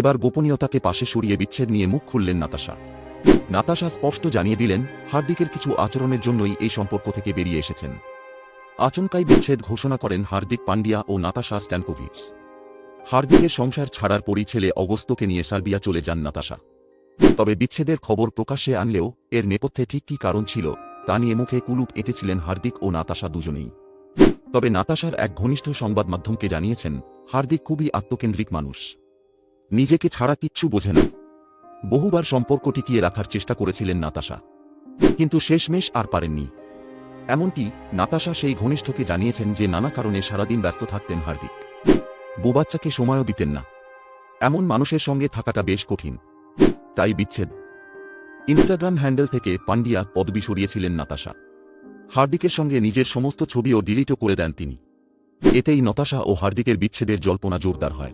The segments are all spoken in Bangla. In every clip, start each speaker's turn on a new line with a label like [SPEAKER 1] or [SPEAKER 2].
[SPEAKER 1] এবার গোপনীয়তাকে পাশে সরিয়ে বিচ্ছেদ নিয়ে মুখ খুললেন নাতাশা। নাতাশা স্পষ্ট জানিয়ে দিলেন, হার্দিকের কিছু আচরণের জন্যই এই সম্পর্ক থেকে বেরিয়ে এসেছেন। আচমকাই বিচ্ছেদ ঘোষণা করেন হার্দিক পান্ডিয়া ও নাতাশা স্ট্যানকোভিচ। হার্দিকের সংসার ছাড়ার পরই ছেলে অগস্তকে নিয়ে সার্বিয়া চলে যান নাতাশা। তবে বিচ্ছেদের খবর প্রকাশ্যে আনলেও এর নেপথ্যে ঠিক কী কারণ ছিল, তা নিয়ে মুখে কুলুপ এঁটেছিলেন হার্দিক ও নাতাশা দুজনেই। তবে নাতাশার এক ঘনিষ্ঠ সংবাদ মাধ্যমকে জানিয়েছেন, হার্দিক খুবই আত্মকেন্দ্রিক মানুষ। নিজেকে ছাড়া কিচ্ছু বোঝে না। বহুবার সম্পর্ক টিকিয়ে রাখার চেষ্টা করেছিলেন নাতাশা। কিন্তু শেষমেশ আর পারেননি। এমনকি নাতাশা সেই ঘনিষ্ঠকে জানিয়েছেন যে নানা কারণে সারাদিন ব্যস্ত থাকতেন হার্দিক। বোবাচ্চাকে সময়ও দিতেন না। এমন মানুষের সঙ্গে থাকাটা বেশ কঠিন। তাই বিচ্ছেদ। ইনস্টাগ্রাম হ্যান্ডেল থেকে পান্ডিয়া পদবি সরিয়েছিলেন নাতাশা। হার্দিকের সঙ্গে নিজের সমস্ত ছবিও ডিলিটও করে দেন তিনি। এতেই নতাশা ও হার্দিকের বিচ্ছেদের জল্পনা জোরদার হয়।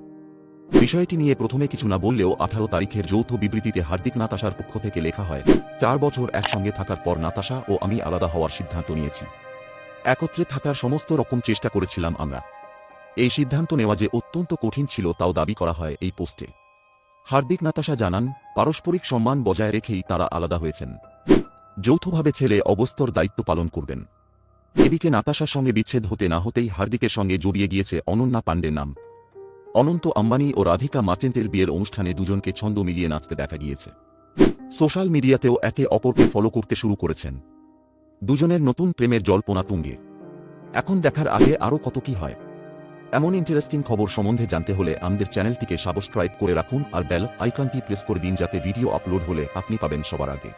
[SPEAKER 1] বিষয়টি নিয়ে প্রথমে কিছু না বললেও আঠারো তারিখের যৌথ বিবৃতিতে হার্দিক নাতাশার পক্ষ থেকে লেখা হয়, চার বছর একসঙ্গে থাকার পর নাতাশা ও আমি আলাদা হওয়ার সিদ্ধান্ত নিয়েছি। একত্রে থাকার সমস্ত রকম চেষ্টা করেছিলাম আমরা। এই সিদ্ধান্ত নেওয়া যে অত্যন্ত কঠিন ছিল তাও দাবি করা হয় এই পোস্টে। হার্দিক নাতাশা জানান, পারস্পরিক সম্মান বজায় রেখেই তারা আলাদা হয়েছেন। যৌথভাবে ছেলে অবস্তর দায়িত্ব পালন করবেন। এদিকে নাতাশার সঙ্গে বিচ্ছেদ হতে না হতেই হার্দিকের সঙ্গে জড়িয়ে গিয়েছে অনন্যা পাণ্ডের নাম। অনন্ত আম্বানি ও রাধিকা মার্চেন্টের বিয়ের অনুষ্ঠানে দুজনকে ছন্দ মিলিয়ে নাচতে দেখা গিয়েছে। সোশ্যাল মিডিয়াতেও একে অপরকে ফলো করতে শুরু করেছেন। দুজনের নতুন প্রেমের জল্পনা তুঙ্গে। এখন দেখার আগে আরও কত কি হয়। এমন ইন্টারেস্টিং খবর সম্বন্ধে জানতে হলে আমাদের চ্যানেলটিকে সাবস্ক্রাইব করে রাখুন আর বেল আইকনটি প্রেস করে দিন যাতে ভিডিও আপলোড হলে আপনি পাবেন সবার আগে।